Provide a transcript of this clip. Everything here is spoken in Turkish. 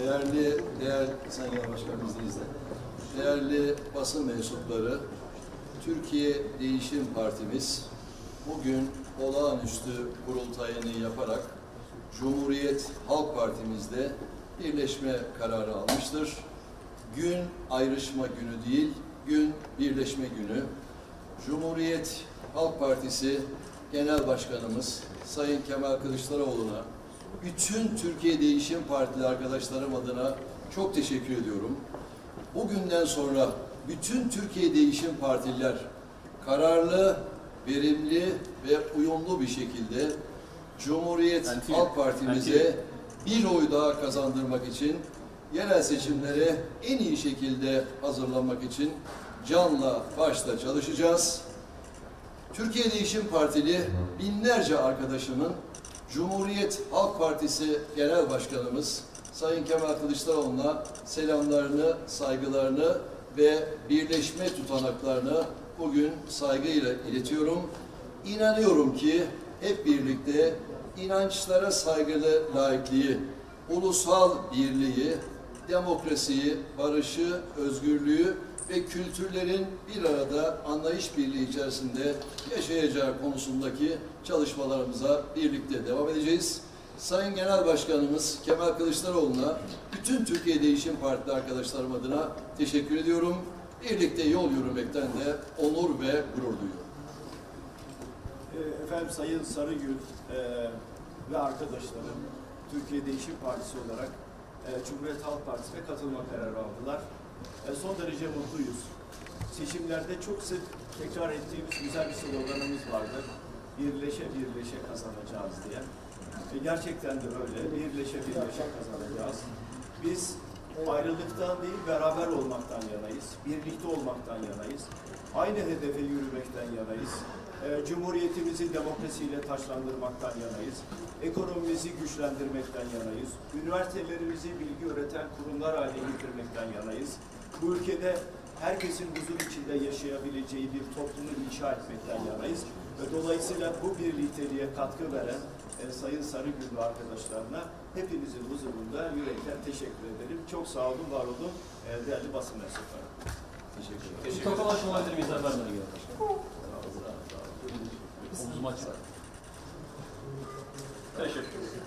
Değerli, değerli Sayın Genel Başkanımız izle. Değerli basın mensupları, Türkiye Değişim Partimiz bugün olağanüstü kurultayını yaparak Cumhuriyet Halk Partimizde birleşme kararı almıştır. Gün ayrışma günü değil, gün birleşme günü. Cumhuriyet Halk Partisi Genel Başkanımız Sayın Kemal Kılıçdaroğlu'na bütün Türkiye Değişim Partili arkadaşlarım adına çok teşekkür ediyorum. Bugünden sonra bütün Türkiye Değişim Partililer kararlı, verimli ve uyumlu bir şekilde Cumhuriyet Anti- Halk Partimize bir oy daha kazandırmak için yerel seçimlere en iyi şekilde hazırlanmak için canla başla çalışacağız. Türkiye Değişim Partili binlerce arkadaşımın Cumhuriyet Halk Partisi Genel Başkanımız Sayın Kemal Kılıçdaroğlu'na selamlarını, saygılarını ve birleşme tutanaklarını bugün saygıyla iletiyorum. İnanıyorum ki hep birlikte inançlara saygılı laikliği, ulusal birliği, demokrasiyi, barışı, özgürlüğü ve kültürlerin bir arada anlayış birliği içerisinde yaşayacağı konusundaki çalışmalarımıza birlikte devam edeceğiz. Sayın Genel Başkanımız Kemal Kılıçdaroğlu'na bütün Türkiye Değişim Partili arkadaşlarım adına teşekkür ediyorum. Birlikte yol yürümekten de onur ve gurur duyuyorum. Ee, Efendim Sayın Sarıgül e, ve arkadaşlarım Türkiye Değişim Partisi olarak e, Cumhuriyet Halk Partisi'ne katılma kararı aldılar. E, son derece mutluyuz. Seçimlerde çok sık tekrar ettiğimiz güzel bir sloganımız vardı. Birleşe birleşe kazanacağız diye. E, gerçekten de öyle. Birleşe birleşe kazanacağız. Biz ayrılıktan değil beraber olmaktan yanayız. Birlikte olmaktan yanayız. Aynı hedefe yürümekten yanayız. E, Cumhuriyetimizi demokrasiyle taşlandırmaktan yanayız. Ekonomimizi güçlendirmekten yanayız. Üniversitelerimizi bilgi üreten kurumlar haline getirmekten yanayız. Bu ülkede herkesin huzur içinde yaşayabileceği bir toplumu inşa etmekten yanayız. Ve dolayısıyla bu birlikteliğe katkı veren e, Sayın Sarıgül ve arkadaşlarına hepinizin huzurunda yürekten teşekkür ederim. Çok sağ olun, var olun e, değerli basın mensupları. Bir tokalaşma olabilir miyiz efendim? Omzum açık. Teşekkür ederim.